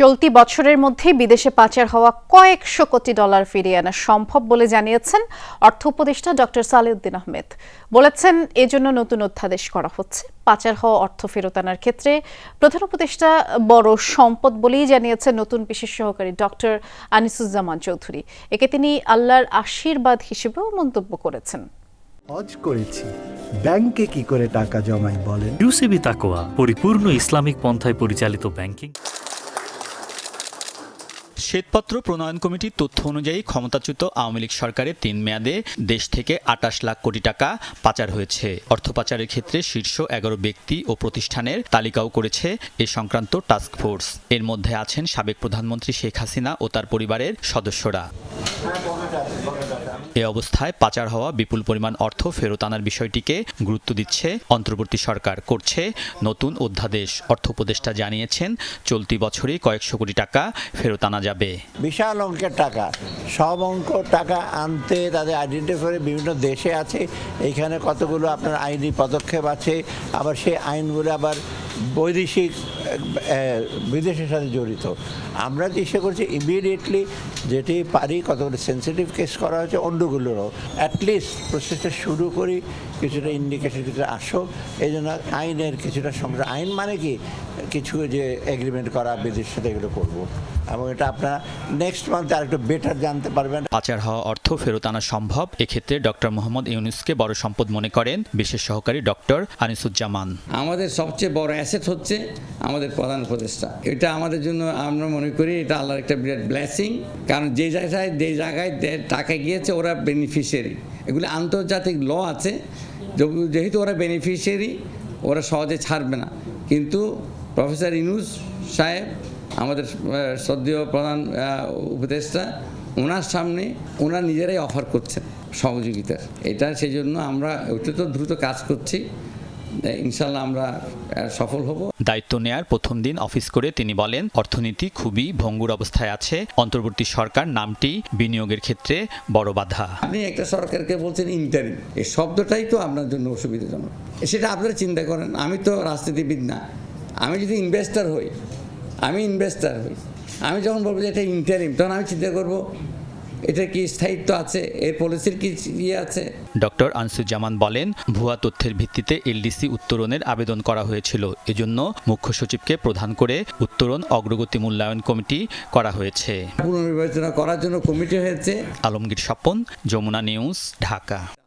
চলতি বছরের মধ্যে বিদেশে পাচার হওয়া কয়েকশো কোটি ডলার ফিরিয়ে আনা সম্ভব বলে জানিয়েছেন অর্থ উপদেষ্টা ডক্টর সালেউদ্দিন আহমেদ। বলেছেন এজন্য নতুন অধ্যাদেশ করা হচ্ছে। পাচার হওয়া অর্থ ফেরত আনার ক্ষেত্রে প্রধান উপদেষ্টা বড় সম্পদ বলেই জানিয়েছেন নতুন বিশেষ সহকারী ডক্টর আনিসুজ্জামান চৌধুরী। একে তিনি আল্লাহর আশীর্বাদ হিসেবেও মন্তব্য করেছেন। হজ করেছি। ব্যাংকে কি করে টাকা জমাই বলেন? ইউসিবি তাকোয়া পরিপূর্ণ ইসলামিক পন্থায় পরিচালিত ব্যাংকিং। শ্বেতপত্র প্রণয়ন কমিটির তথ্য অনুযায়ী ক্ষমতাচ্যুত আওয়ামী লীগ সরকারের তিন মেয়াদে দেশ থেকে আটাশ লাখ কোটি টাকা পাচার হয়েছে। অর্থ পাচারের ক্ষেত্রে শীর্ষ এগারো ব্যক্তি ও প্রতিষ্ঠানের তালিকাও করেছে এ সংক্রান্ত টাস্ক ফোর্স। এর মধ্যে আছেন সাবেক প্রধানমন্ত্রী শেখ হাসিনা ও তার পরিবারের সদস্যরা। এ অবস্থায় পাচার হওয়া বিপুল পরিমাণ অর্থ ফেরত আনার বিষয়টিকে গুরুত্ব দিচ্ছে অন্তর্বর্তী সরকার। করছে নতুন অধ্যাদেশ। অর্থ উপদেষ্টা জানিয়েছেন, চলতি বছরে কয়েকশো কোটি টাকা ফেরত আনা যাবে। বিশাল অঙ্কের টাকা। সব অঙ্ক টাকা আনতে তাদের আইডেন্টিফাই বিভিন্ন দেশে আছে। এইখানে কতগুলো আপনার আইনি পদক্ষেপ আছে, আবার সেই আইনগুলো আবার বৈদেশিক বিদেশের সাথে জড়িত। আমরা চেষ্টা করছি ইমিডিয়েটলি যেটি পারি কতগুলো সেন্সিটিভ কেস করা হয়েছে অন্যগুলোরও। অ্যাটলিস্ট প্রসেসটা শুরু করি কিছুটা ইন্ডিকেশন কিছুটা আসো এই জন্য আইনের কিছুটা সংগ্রহ আইন মানে কি? কিছু যে এগ্রিমেন্ট করা বিদেশের সাথে এগুলো করব। এবং এটা আপনারা নেক্সট মান্থে আরেকটু বেটার জানতে পারবেন। পাচার হওয়া অর্থ ফেরত আনা সম্ভব এক্ষেত্রে ডক্টর মোহাম্মদ ইউনুসকে বড় সম্পদ মনে করেন বিশেষ সহকারী ডক্টর আনিসুজ্জামান। আমাদের সবচেয়ে বড় অ্যাসেট হচ্ছে আমাদের প্রধান উপদেষ্টা। এটা আমাদের জন্য আমরা মনে করি এটা আল্লাহর একটা বিরাট ব্লেসিং কারণ যে জায়গায় যে জায়গায় টাকা গিয়েছে ওরা বেনিফিশিয়ারি এগুলি আন্তর্জাতিক ল আছে যেহেতু ওরা বেনিফিশিয়ারি ওরা সহজে ছাড়বে না। কিন্তু প্রফেসর ইনুস সাহেব, আমাদের শ্রদ্ধেয় প্রধান উপদেষ্টা, ওনার সামনে ওনার নিজেরাই অফার করছেন সহযোগিতা এটা সেই জন্য আমরা অত্যন্ত দ্রুত কাজ করছি। ইনশাল্লাহ আমরা সফল হব। দায়িত্ব নেয়ার প্রথম দিন অফিস করে তিনি বলেন অর্থনীতি খুবই ভঙ্গুর অবস্থায় আছে। অন্তর্বর্তী সরকার নামটি বিনিয়োগের ক্ষেত্রে বড় বাধা। আপনি একটা সরকারকে বলছেন ইন্টারিম এই শব্দটাই তো আপনার জন্য অসুবিধাজনক। সেটা আপনারা চিন্তা করেন আমি তো রাজনীতিবিদ না। আমি যদি ইনভেস্টার হই আমি ইনভেস্টার হই আমি যখন বলব যে এটা ইন্টারিম তখন আমি চিন্তা করব এটা কি স্থায়িত্ব আছে? এর পলিসির কি ইয়ে আছে? ডক্টর আনসুজ্জামান বলেন ভুয়া তথ্যের ভিত্তিতে এলডিসি উত্তরণের আবেদন করা হয়েছিল। এজন্য মুখ্য সচিবকে প্রধান করে উত্তরণ অগ্রগতি মূল্যায়ন কমিটি করা হয়েছে। পুনর্বিবেচনা করার জন্য কমিটি হয়েছে। আলমগীর স্বপন যমুনা নিউজ ঢাকা।